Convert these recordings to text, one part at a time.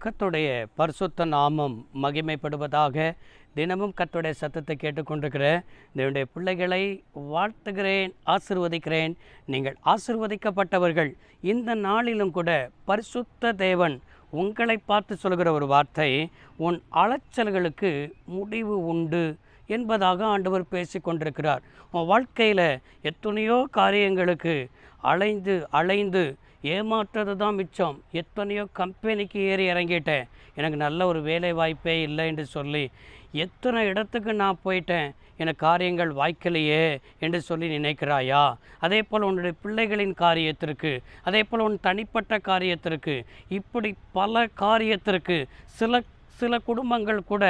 கத்துடைய பரிசுத்த நாமம் மகிமைப்படுவதாக தினமும் கத்துடைய சத்தத்தை கேட்டுக்கொண்டிருக்கிற என்னுடைய பிள்ளைகளை வாழ்த்துகிறேன் ஆசிர்வதிக்கிறேன். நீங்கள் ஆசிர்வதிக்கப்பட்டவர்கள் இந்த நாளிலும் கூட பரிசுத்த தேவன் உங்களை பார்த்து சொல்கிற ஒரு வார்த்தை உன் அலைச்சல்களுக்கு முடிவு உண்டு என்பதாக ஆண்டவர் பேசி கொண்டிருக்கிறார் உன் வாழ்க்கையில் எத்தனையோ காரியங்களுக்கு அலைந்து அலைந்து ஏமாற்றுறது தான் மிச்சம். எத்தனையோ கம்பெனிக்கு ஏறி இறங்கிட்டேன். எனக்கு நல்ல ஒரு வேலை வாய்ப்பே இல்லை என்று சொல்லி எத்தனை இடத்துக்கு நான் போயிட்டேன்? எனக்கு காரியங்கள் வாய்க்கலையே என்று சொல்லி நினைக்கிறாயா? அதே போல் உன்னுடைய பிள்ளைகளின் காரியத்திற்கு அதே போல் உன் தனிப்பட்ட காரியத்திற்கு இப்படி பல காரியத்திற்கு சில சில குடும்பங்கள் கூட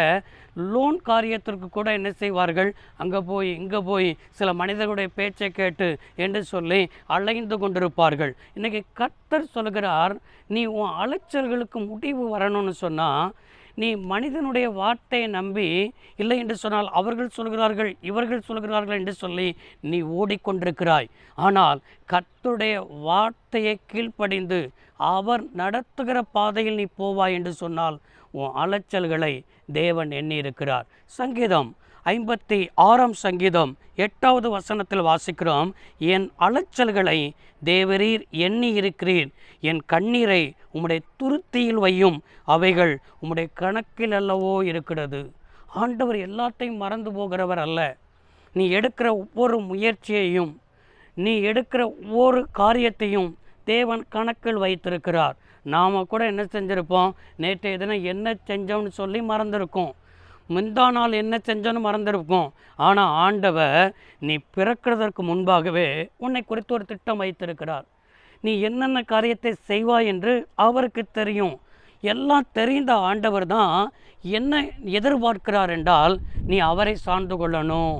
லோன் காரியத்திற்கு கூட என்ன செய்வார்கள்? அங்கே போய் இங்கே போய் சில மனிதர்களுடைய பேச்சை கேட்டு என்று சொல்லி அலைந்து கொண்டிருப்பார்கள். இன்றைக்கி கர்த்தர் சொல்கிறார் நீ உன் அலைச்சல்களுக்கு முடிவு வரணும்னு சொன்னால் நீ மனிதனுடைய வார்த்தையை நம்பி இல்லை என்று சொன்னால் அவர்கள் சொல்கிறார்கள் இவர்கள் சொல்கிறார்கள் என்று சொல்லி நீ ஓடிக்கொண்டிருக்கிறாய். ஆனால் கத்துடைய வார்த்தையை கீழ்ப்படிந்து அவர் நடத்துகிற பாதையில் நீ போவாய் என்று சொன்னால் உன் அலைச்சல்களை தேவன் எண்ணியிருக்கிறார். சங்கீதம் ஐம்பத்தி ஆறாம் சங்கீதம் எட்டாவது வசனத்தில் வாசிக்கிறோம் என் அலைச்சல்களை தேவரீர் எண்ணி இருக்கிறீர் என் கண்ணீரை உம்முடைய துருத்தியில் வையும். அவைகள் உம்முடைய கணக்கில் அல்லவோ இருக்கிறது. ஆண்டவர் எல்லாத்தையும் மறந்து போகிறவர் அல்ல. நீ எடுக்கிற ஒவ்வொரு முயற்சியையும் நீ எடுக்கிற ஒவ்வொரு காரியத்தையும் தேவன் கணக்கில் வைத்திருக்கிறார். நாம் கூட என்ன செஞ்சுருப்போம்? நேற்றைய தினம் என்ன செஞ்சோம்னு சொல்லி மறந்துருக்கோம். முந்தா நாள் என்ன செஞ்சோன்னு மறந்துருப்போம். ஆனால் ஆண்டவர் நீ பிறக்கிறதற்கு முன்பாகவே உன்னை குறித்து ஒரு திட்டம் வைத்திருக்கிறார். நீ என்னென்ன காரியத்தை செய்வாய் என்று அவருக்கு தெரியும். எல்லாம் தெரிந்த ஆண்டவர் தான் என்ன எதிர்பார்க்கிறார் என்றால் நீ அவரை சார்ந்து கொள்ளணும்.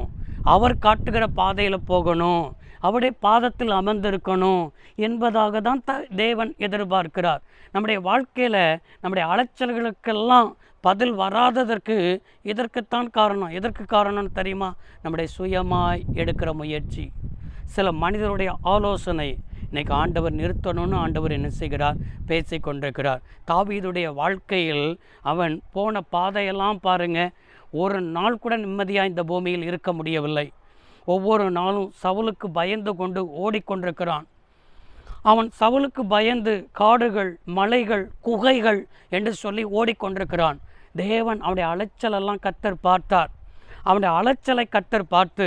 அவர் காட்டுகிற பாதையில் போகணும். அவருடைய பாதத்தில் அமர்ந்திருக்கணும் என்பதாக தான் த தேவன் எதிர்பார்க்கிறார். நம்முடைய வாழ்க்கையில் நம்முடைய அலைச்சல்களுக்கெல்லாம் பதில் வராததற்கு இதற்குத்தான் காரணம்? எதற்கு காரணம்னு தெரியுமா? நம்முடைய சுயமாய் எடுக்கிற முயற்சி. சில மனிதருடைய ஆலோசனை இன்றைக்கி ஆண்டவர் நிறுத்தணும்னு ஆண்டவர் என்ன செய்கிறார்? பேசி கொண்டிருக்கிறார். தாவீதுடைய வாழ்க்கையில் அவன் போன பாதையெல்லாம் பாருங்கள் ஒரு நாள் கூட நிம்மதியாக இந்த பூமியில் இருக்க முடியவில்லை. ஒவ்வொரு நாளும் சவுலுக்கு பயந்து கொண்டு ஓடிக்கொண்டிருக்கிறான். அவன் சவுலுக்கு பயந்து காடுகள் மலைகள் குகைகள் என்று சொல்லி ஓடிக்கொண்டிருக்கிறான். தேவன் அவனுடைய அலைச்சலெல்லாம் கத்தர் பார்த்தார். அவனுடைய அலைச்சலை கத்தர் பார்த்து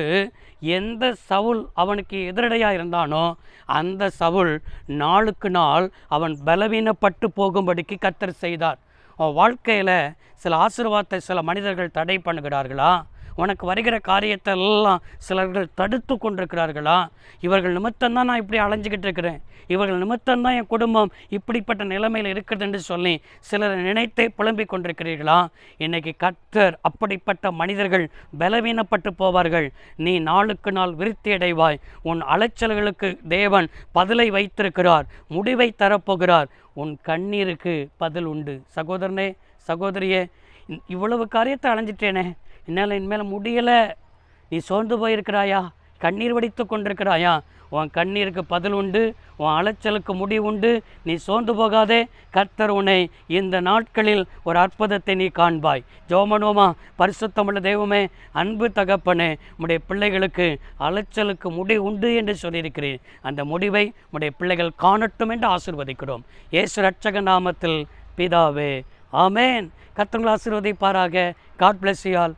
எந்த சவுல் அவனுக்கு எதிரடையாக இருந்தானோ அந்த சவுல் நாளுக்கு நாள் அவன் பலவீனப்பட்டு போகும்படிக்கு கத்தர் செய்தார். அவன் வாழ்க்கையில் சில ஆசீர்வாதத்தை சில மனிதர்கள் தடை பண்ணுகிறார்களா? உனக்கு வருகிற காரியத்தை எல்லாம் சிலர்கள் தடுத்து கொண்டிருக்கிறார்களா? இவர்கள் நிமித்தம்தான் நான் இப்படி அலைஞ்சிக்கிட்டு இருக்கிறேன். இவர்கள் நிமித்தம்தான் என் குடும்பம் இப்படிப்பட்ட நிலைமையில் இருக்கிறது என்று சொல்லி சிலர் நினைத்தே புலம்பிக் கொண்டிருக்கிறீர்களா? இன்னைக்கு கர்த்தர் அப்படிப்பட்ட மனிதர்கள் பலவீனப்பட்டு போவார்கள். நீ நாளுக்கு நாள் விருத்தி அடைவாய். உன் அலைச்சல்களுக்கு தேவன் பதிலை வைத்திருக்கிறார். முடிவை தரப்போகிறார். உன் கண்ணீருக்கு பதில் உண்டு. சகோதரனே சகோதரியே இவ்வளவு காரியத்தை அலைஞ்சிட்டேனே. என்னால் இனிமேல் முடியலை. நீ சோர்ந்து போயிருக்கிறாயா? கண்ணீர் வடித்து கொண்டிருக்கிறாயா? உன் கண்ணீருக்கு பதில் உண்டு உன் அலைச்சலுக்கு முடி உண்டு. நீ சோர்ந்து போகாதே. கர்த்தர் உன்னை இந்த நாட்களில் ஒரு அற்புதத்தை நீ காண்பாய். ஜோமனோமா பரிசுத்தமுள்ள தெய்வமே அன்பு தகப்பனே உடைய பிள்ளைகளுக்கு அலைச்சலுக்கு முடி உண்டு என்று சொல்லியிருக்கிறேன் அந்த முடிவை உடைய பிள்ளைகள் காணட்டும் என்று ஆசிர்வதிக்கிறோம். இயேசு ரட்சக நாமத்தில் பிதாவே ஆமேன். கர்த்தங்களை ஆசிர்வதிப்பாராக. God bless you all